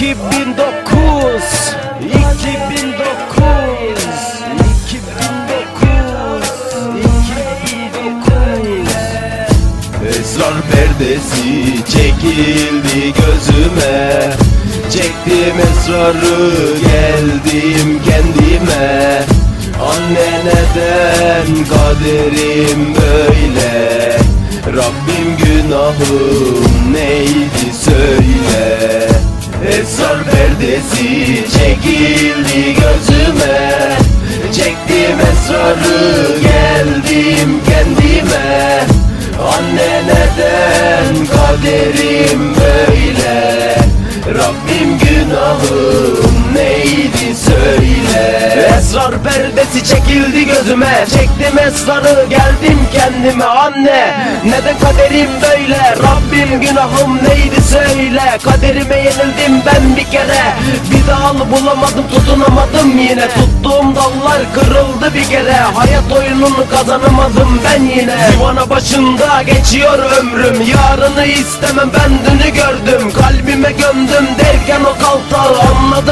2009 2009 2009 Esrar perdesi çekildi gözüme. Çektim esrarı geldim kendime. Anne neden kaderim böyle? Rabbim günahım neydi söyle perdesi çekildi gözüme. Çektim esrarı geldim kendime. Anne neden kaderim böyle? Rabbim günahım neydi söyle Esrar perdesi çekildi gözüme. Çektim esrarı geldim kendime Anne. Neden kaderim böyle Rabbim günahım neydi söyle. Kaderime yenildim ben bir kere. Bir dal bulamadım tutunamadım yine. Tuttuğum dallar kırıldı bir kere. Hayat oyununu kazanamadım ben yine. Divana başında geçiyor ömrüm. Yarını istemem ben dünü gördüm. Kalbime gömdüm derken o kaltağı Anladım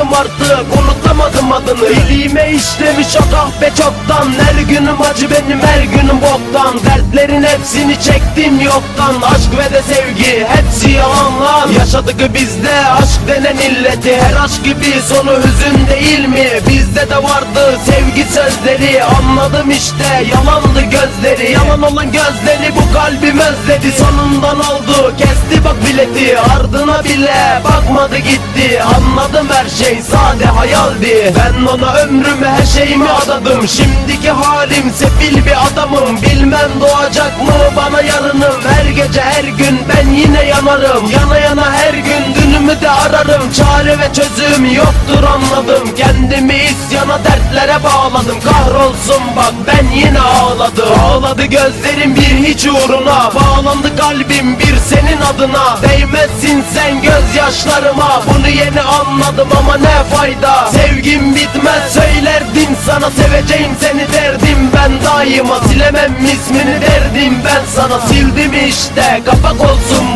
adını İliğime işlemiş o kahpe çoktan. Her günüm acı benim her günüm boktan. Dertlerin hepsini çektim yoktan. Aşk ve de sevgi hepsi yalanlar Yaşadık bizde aşk denen illeti. Her aşk gibi sonu hüzün değil mi? Bizde de vardı sevgi sözleri. Anladım işte yalandı gözleri. Yalan olan gözleri bu kalbim özledi. Sonundan oldu kesti bak bileti. Ardına bile bakmadı gitti. Anladım her şey sade hayaldi. Ben ona ömrümü her şeyimi adadım. Şimdiki halim sefil bir adamım. Bilmem doğacak mı? Bana yarınım. Her gece her gün ben yine yanarım. Yana yana her gün dünümü de ararım Çare ve çözüm yoktur anladım. Kendimi isyana dertlere bağladım. Kahrolsun bak ben yine ağladım. Ağladı gözlerim bir hiç uğruna. Bağlandı kalbim bir senin adına. Değmezsin sen gözyaşlarıma. Bunu yeni anladım ama ne fayda? Sevgim bitmez söylerdim sana. Seveceğim seni derdim ben daima. Silemem ismini derdim ben sana. Sildim işte kapak olsun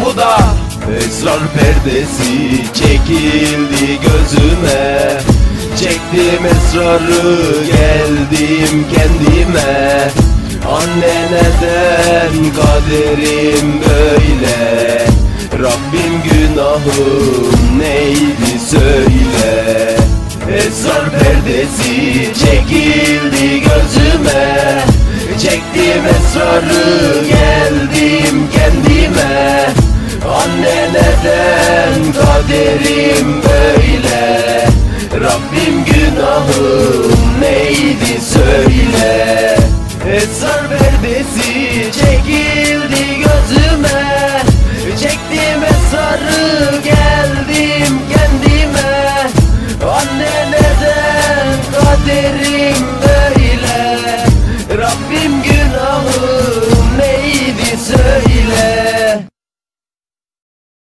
perdesi çekildi gözüme. Çektim esrarı geldim kendime. Anne neden kaderim böyle? Rabbim günahım neydi söyle. Esrar perdesi çekildi gözüme. Çektim esrarı geldim kendime kaderim böyle. Rabbim günahım neydi söyle. Esrar perdesi çekildi gözüme. Çektim esrarı geldim kendime. Anne neden kaderim böyle? Rabbim günahım neydi söyle